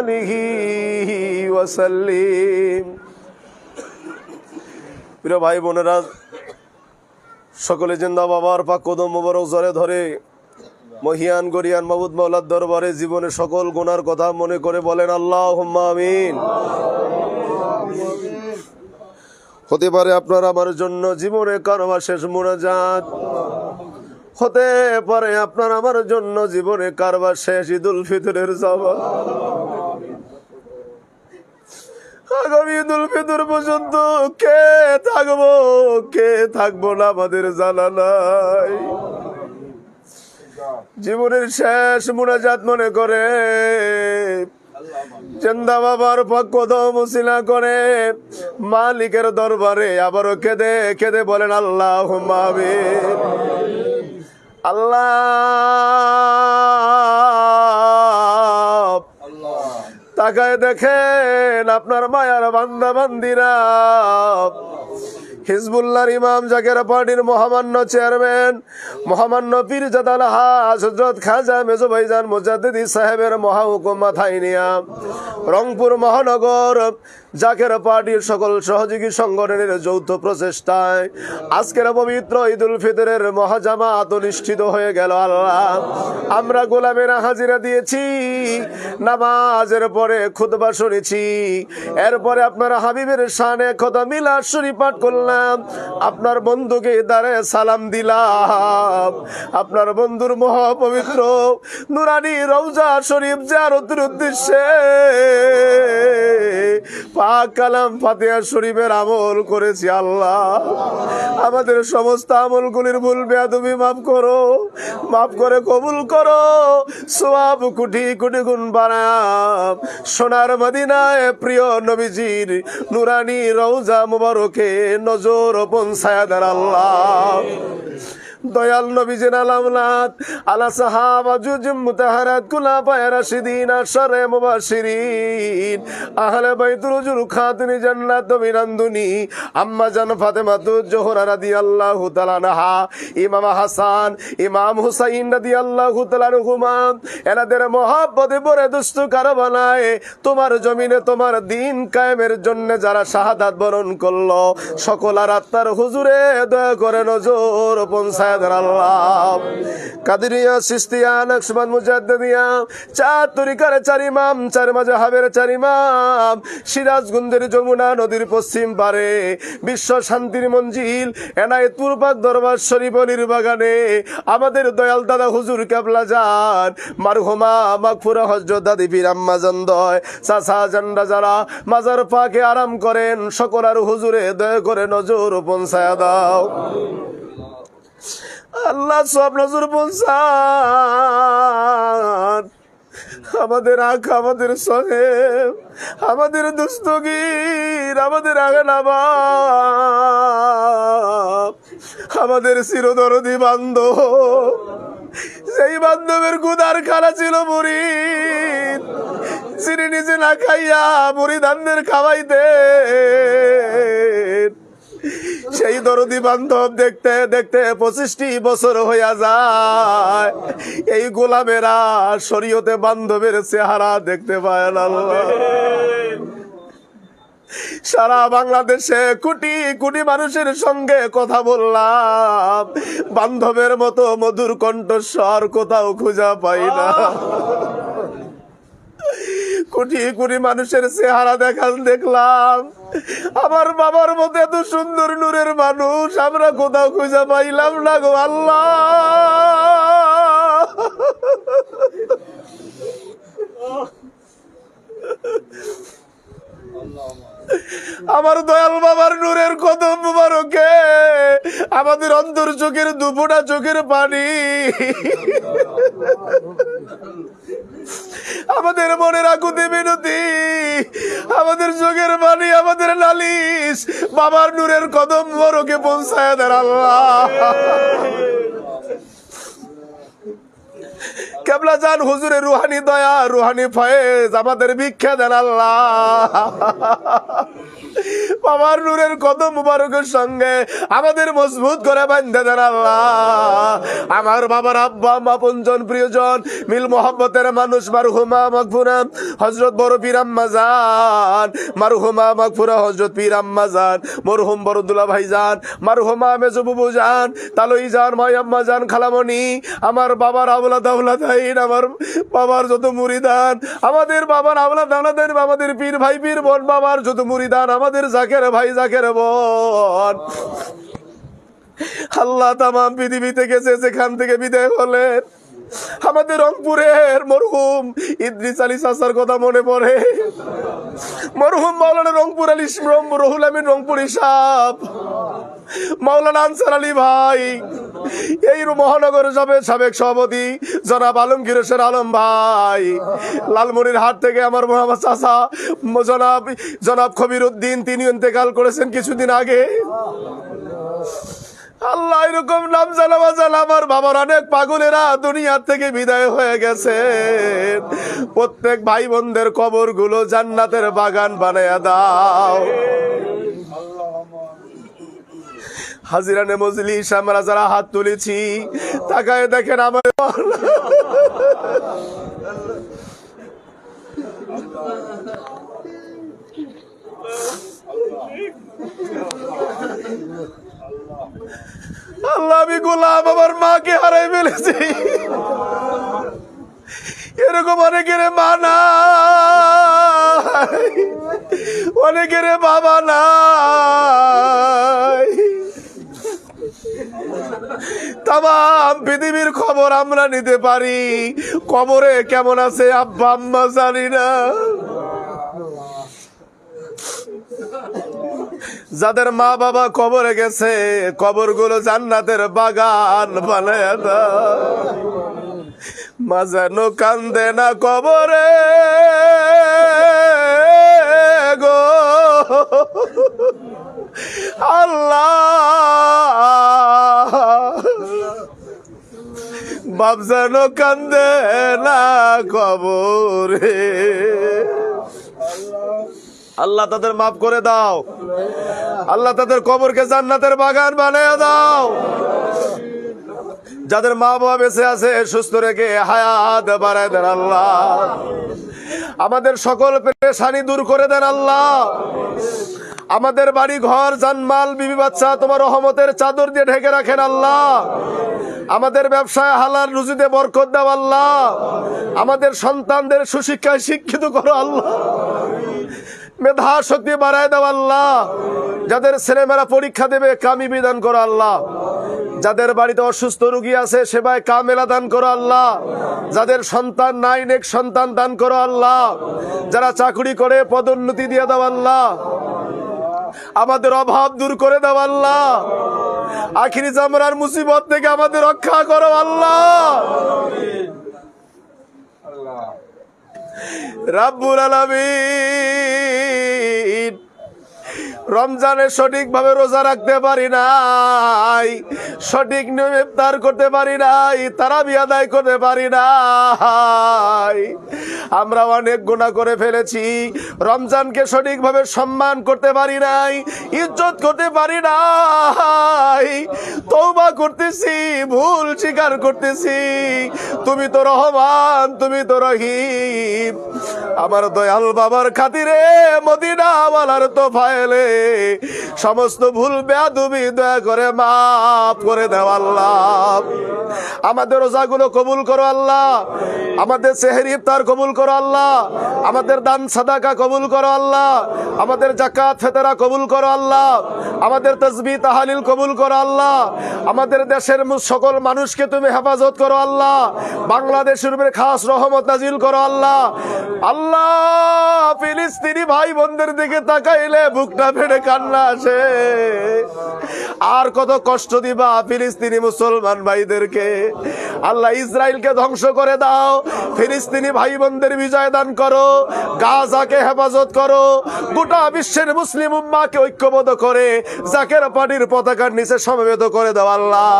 آله وسلم প্রিয় ভাই বোনেরা সকলে জিন্দা বাবার পাক কদম মোবারক জরে ধরে মহিয়ান গরিয়ান মাহবুদ মাওলার দরবারে জীবনের সকল গুনার কথা মনে করে বলেন আল্লাহ আমিন হতে পারে আপনার আমার জন্য জীবনে কারবার শেষ মোনাজাত হতে পারে আপনার আমার জন্য জীবনে কারবার শেষ ঈদুল ফিতরের যাওয়া আগামী ঈদুল ফিতর পর্যন্ত কে থাকব? কে থাকব না আমাদের জানা নাই। জীবনের শেষ মোনাজাত মনে করে চন্দা বাবার পক্ষ মুসিলা করে, মালিকের দরবারে আবারও কেঁদে কেঁদে বলেন আল্লাহ আল্লাহ তাকায় দেখেন আপনার মায়ার বান্দা বান্দিরা হিজবুল্লাহর ইমাম জাকের পার্টির মহামান্য চেয়ারম্যান, মহামান্য পীরজাদাল হাস হজরত খাজা মেজো ভাইজান মুজাদ্দিদি সাহেবের মহাহুকুম মাথায় নিয়া রংপুর মহানগর জাকের পার্টির সকল সহযোগী সংগঠনের যৌথ প্রচেষ্টায় আজকের পবিত্র ঈদুল ফিতরের মহাজামাত অনুষ্ঠিত হয়ে গেল আল্লাহ। আমরা গোলামেরা হাজিরা দিয়েছি, নামাজের পরে খুতবা শুনেছি। এরপরে আপনার হাবিবের শানে খোদা মিলা শরীফ পাঠ করলাম। আপনার বন্ধুকে দাঁড়ে সালাম দিলাম। আপনার বন্ধুর মহাপবিত্র নুরানি রৌজা শরীফ জারতের উদ্দেশ্যে পাক কালাম ফাতিহা শরীফের আমল করেছি আল্লাহ। আমাদের সমস্ত আমলগুলির ভুল বেয়াদবি মাফ করো, মাফ করে কবুল করো, সোয়াব কুটি কুটি গুণ বানাম সোনার মদিনায় প্রিয় নবীজির নুরানি রৌজা মুবারকে নজর পৌঁছায় আল্লাহ। দয়াল নবীজিন আলামনাথ আলা সাহাবা জুজুম মুতাহারাত কুলা পায়রা সিদিন আশরে মুবাশিরিন আহলে বাইতুল জুল খাতুনি জান্নাত বিনান্দুনি আম্মা জান ফাতেমা তু জোহরা রাদিয়াল্লাহু তাআলা নাহা ইমাম হাসান, ইমাম হুসাইন রাদিয়াল্লাহু তাআলা নুহুমা এনাদের মহাব্বতে পরে দুষ্ট কারবানায় তোমার জমিনে তোমার দিন কায়েমের জন্য যারা শাহাদাত বরণ করল, সকল আর আত্মার হুজুরে দয়া করে নজর পৌঁছায়। পশ্চিম পারে বিশ্ব শান্তির মঞ্জিল এনায়েতপুর পাক দরবার শরীফ অলির আমাদের দয়াল দাদা হুজুর কেবলা যান। মারহুমা মাগফুরা হজরত দাদি পীর আম্মা জন্দয়। চাচা যারা মাজার পাকে আরাম করেন সকল আর হুজুরে দয়া করে নজর পৌঁছায় দাও। আল্লাহ সব নজর পৌঁছান আমাদের আখ আমাদের সহে আমাদের দুস্তগীর, আমাদের আগনাবা আমাদের চিরদরদি বান্ধব। সেই বান্ধবের গুদার খানা ছিল মুড়ি চিনি নিজে না খাইয়া মুড়ি ধানদের খাওয়াইতে সেই দরদি বান্ধব দেখতে দেখতে পঁচিশটি বছর হইয়া যায়। এই গোলামেরা শরীয়তে বান্ধবের চেহারা দেখতে পায় না সারা বাংলাদেশে কোটি কোটি মানুষের সঙ্গে কথা বললাম। বান্ধবের মতো মধুর কণ্ঠস্বর কোথাও খুঁজা পাই না। কোটি কোটি মানুষের চেহারা দেখান দেখলাম। আমার বাবার মতো এত সুন্দর নূরের মানুষ আমরা কোথাও খুঁজা পাইলাম না গো আল্লাহ। আমার দয়াল বাবার নূরের কদম মুবারকে, আমাদের অন্তর চোখের দুপুটা চোখের পানি। আমাদের মনের আকুতি মিনতি, আমাদের চোখের পানি, আমাদের নালিশ, বাবার নূরের কদম বড়কে পৌঁছায় দেন কেবলা যান হুজুরে রুহানি দয়া, রুহানি ফয়েজ, আমাদের ভিক্ষা দেন আল্লাহ। বাবার নূরের কত মুবারকের সঙ্গে আমাদের মজবুত করে বান্ধে দেন আল্লাহ। আমার বাবার আব্বা মা পঞ্জন প্রিয়জন, মিল মোহাম্মতের মানুষ, মারহুমা মাগফুরা হজরত বড় পীর আম্মা জান, মারহুমা মাগফুরা হজরত পীর আম্মা জান, মরহুম বরদুল্লাহ ভাই জান, মারহুমা মেজবুবু জান, তালই জান, মাই আম্মা জান, খালামণি, আমার বাবার আওলা দাওলা দাইন আমার বাবার যত মুরিদান, আমাদের বাবার আওলা দাওলা দাইন আমাদের পীর ভাই, পীর বোন, বাবার যত মুরিদান, আমাদের জাকের ভাই, জাকের বোন। আল্লাহ তামাম পৃথিবী থেকে যে যেখান থেকে বিদায় হলেন, আমাদের রংপুরের মরহুম ইদ্রিস আলী চাচার কথা মনে পড়ে। মরহুম মাওলানা রংপুর আলী রহুল আমিন রংপুর সাপ মাওলানা আনসার আলী ভাই, এই মহানগর সাবেক সাবেক সভাপতি জনাব আলমগীর হোসেন আলম ভাই। লালমনির হাট থেকে আমার মোহাম্মদ চাচা, জনাব জনাব খবির উদ্দিন, তিনি ইন্তেকাল করেছেন কিছুদিন আগে। আল্লাহ এরকম নাম জানা আমার বাবার অনেক পাগলেরা দুনিয়ার থেকে বিদায় হয়ে গেছে। প্রত্যেক ভাই বোনদের কবরগুলো জান্নাতের বাগান বানায়া দাও। হাজিরানে মজলিস, আমরা যারা হাত তুলেছি, তাকায় দেখেন আমার আল্লাহ। আমি গোলাম, আমার মাকে হারাই ফেলেছি। এরকম অনেকের মা নাই। অনেকের বাবা নাই। তাম পৃথিবীর খবর আমরা নিতে পারি। কবরে কেমন আছে আব্বা, আম্মা জানি না। যাদের মা বাবা কবরে গেছে, কবরগুলো জান্নাতের বাগান বানায় মা যেন কান্দে না কবরে গো। আল্লাহ। বাপ যেন কান্দে না কবরে। আল্লাহ তাদের মাফ করে দাও। আল্লাহ তাদের কবরকে জান্নাতের বাগান বানিয়ে দাও। যাদের মা বাবা বেঁচে আছে, সুস্থ রেখে হায়াত বাড়ায় দেন আল্লাহ। আমাদের সকল পেরেশানি দূর করে দেন আল্লাহ। আমাদের বাড়ি, ঘর, জানমাল, বিবি বাচ্চা, তোমার রহমতের চাদর দিয়ে ঢেকে রাখেন আল্লাহ। আমাদের ব্যবসায় হালাল রুজিতে বরকত দাও আল্লাহ। আমাদের সন্তানদের সুশিক্ষায় শিক্ষিত করো আল্লাহ। মেধা শক্তি বাড়ায় দাও আল্লাহ। যাদের ছেলেমেয়েরা পরীক্ষা দেবে, কামি বিধান করো আল্লাহ। যাদের বাড়িতে অসুস্থ রুগী আছে, সেবায় কামেলা দান করো আল্লাহ। যাদের সন্তান নাই, নেক সন্তান দান করো আল্লাহ। যারা চাকরি করে, পদোন্নতি দিয়ে দাও আল্লাহ। আমাদের অভাব দূর করে দাও আল্লাহ। আখিরি জামরার মুসিবত থেকে আমাদের রক্ষা করো আল্লাহ। আল্লাহ। রাব্বুল আলামিন। রমজানে সঠিকভাবে রোজা রাখতে পারি নাই, সঠিক নিয়মে ইফতার করতে পারি নাই, তারাবি আদায় করতে পারি নাই। আমরা অনেক গুণা করে ফেলেছি, রমজানকে সঠিকভাবে সম্মান করতে পারি নাই, ইজ্জত করতে পারি নাই। তৌবা করতেছি, ভুল স্বীকার করতেছি, তুমি তো রহমান, তুমি তো রহিম। আমার দয়াল বাবার খাতিরে মদিনাওয়ালার তো ফাইলে সমস্ত ভুল বেয়াদুবি দয়া করে মাফ করে দেও আল্লাহ। আমাদের রোজাগুলো কবুল করো আল্লাহ। আমাদের সেহের ইফতার কবুল করো আল্লাহ। আমাদের দান সাদাকা কবুল করো আল্লাহ। আমাদের জাকাত ফেতরা কবুল করো আল্লাহ। আমাদের তসবি তাহালিল কবুল করো আল্লাহ। আমাদের দেশের সকল মানুষকে তুমি হেফাজত করো আল্লাহ। বাংলাদেশের উপরে খাস রহমত নাজিল করো আল্লাহ। আল্লাহ, ফিলিস্তিনি ভাই বোনদের দিকে তাকাইলে বুকটা ফেটে কান্না আসে। আর কত কষ্ট দিবা ফিলিস্তিনি মুসলমান ভাইদেরকে। আল্লাহ ইসরায়েলকে ধ্বংস করে দাও, ফিলিস্তিনি ভাই বোনদের বিজয় দান করো, গাজাকে হেফাজত করো, গোটা বিশ্বের মুসলিম উম্মাকে ঐক্যবদ্ধ করে, জাকের পার্টির পতাকার নিচে সমবেত করে দাও আল্লাহ।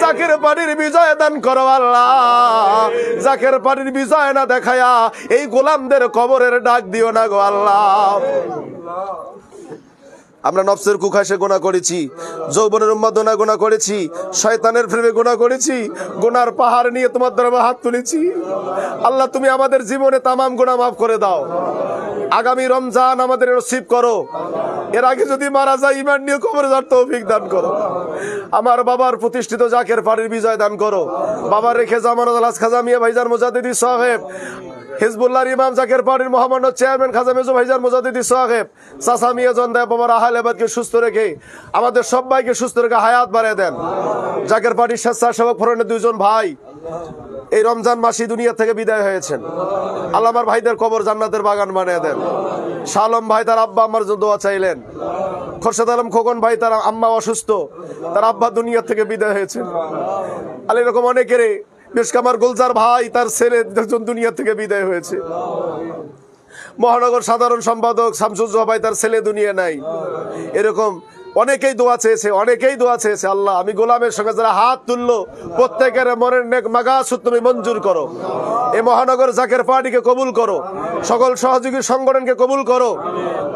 জাকের পার্টির বিজয় দান করো আল্লাহ। জাকের পার্টির বিজয় না দেখায়া এই গোলামদের কবরের ডাক দিও না গো আল্লাহ। আমরা নফসের কুখাসে গোনা করেছি, যৌবনের উন্মাদনা গোনা করেছি, শয়তানের প্রেমে গোনা করেছি গোনার পাহাড় নিয়ে তোমার দ্বারা হাত তুলেছি। আল্লাহ, তুমি আমাদের জীবনে তামাম গোনা মাফ করে দাও। আগামী রমজান আমাদের নসিব করো। এর আগে যদি মারা যায় ইমান নিয়ে কবরে যার তৌফিক দান করো। আমার বাবার প্রতিষ্ঠিত জাকের পাড়ির বিজয় দান করো। বাবার রেখে জামানত আলাস খাজা মিয়া ভাইজান মুজাদিদি সাহেব হিজবুল্লাহর ইমাম জাকের পাড়ির মোহাম্মদ চেয়ারম্যান খাজা মেজু ভাইজান মুজাদিদি সাহেব, চাচা মিয়া জন্দায় বাবার আহাল সুস্থ রেখে আমাদের সবাইকে সুস্থ রেখে হায়াত বাড়িয়ে দেন। জাকের পাড়ির স্বেচ্ছাসেবক ফোরনের দুইজন ভাই এই রমজান মাসি দুনিয়া থেকে বিদায় হয়েছেন। আল্লাহ আমার ভাইদের কবর জান্নাতের বাগান বানিয়ে দেন। শালম ভাই তার আব্বা আমার জন্য দোয়া চাইলেন। খোরশেদ আলম খোকন ভাই তার আম্মা অসুস্থ, তার আব্বা দুনিয়া থেকে বিদায় হয়েছেন। আর এরকম অনেকেরই বেশ আমার গুলজার ভাই, তার ছেলে একজন দুনিয়া থেকে বিদায় হয়েছে। মহানগর সাধারণ সম্পাদক শামসুজ্জোহা ভাই, তার ছেলে দুনিয়া নাই। এরকম অনেকেই দোয়া চেয়েছে, অনেকেই দোয়া চেয়েছে, আল্লাহ, আমি গোলামের সঙ্গে যারা হাত তুললো, প্রত্যেকের মনের নেক মাগাসুদ তুমি মঞ্জুর করো। এ মহানগর জাকের পার্টিকে কবুল করো। সকল সহযোগী সংগঠনকে কবুল করো।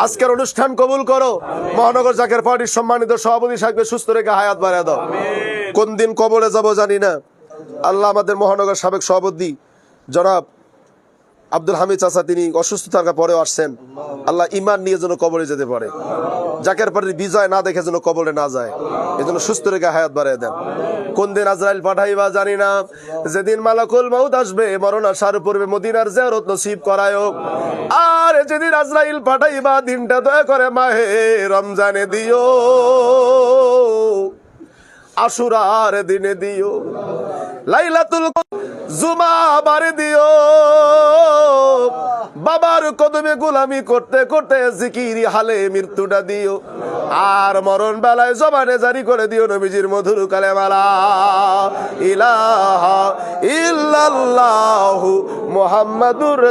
আজকের অনুষ্ঠান কবুল করো। মহানগর জাকের পার্টির সম্মানিত সভাপতি সাহেবকে সুস্থ রেখে হায়াত বাড়িয়ে দাও। কোন দিন কবরে যাব জানি না। আল্লাহ আমাদের মহানগর সাবেক সভাপতি জনাব আব্দুল হামিদ চাচা, তিনি অসুস্থ থাকার পরেও আসছেন। আল্লাহ ইমান নিয়ে যেন কবরে যেতে পারে। জাকের পার্টির বিজয় না দেখে যেন কবরে না যায়। এজন্য সুস্থ রেখে হায়াত বাড়িয়ে দেন। কোন দিন আজরাইল পাঠাইবা জানি না। যেদিন মালাকুল মাউত আসবে, মরণ আসার পূর্বে মদিনার জিয়ারত নসিব করায় আর যেদিন আজরাইল পাঠাইবা, দিনটা দয়া করে মাহে রমজানে দিও। আশুরার দিনে দিও। লাইলাতুল জুমা বারে দিও। বাবার কদমে গোলামি করতে করতে জিকিরি হালে মৃত্যুটা দিও। আর মরণ বেলায় জবানে জারি করে দিও নবীজির মধুর কালে মালা ইলাহা ইল্লাল্লাহু মুহাম্মাদুর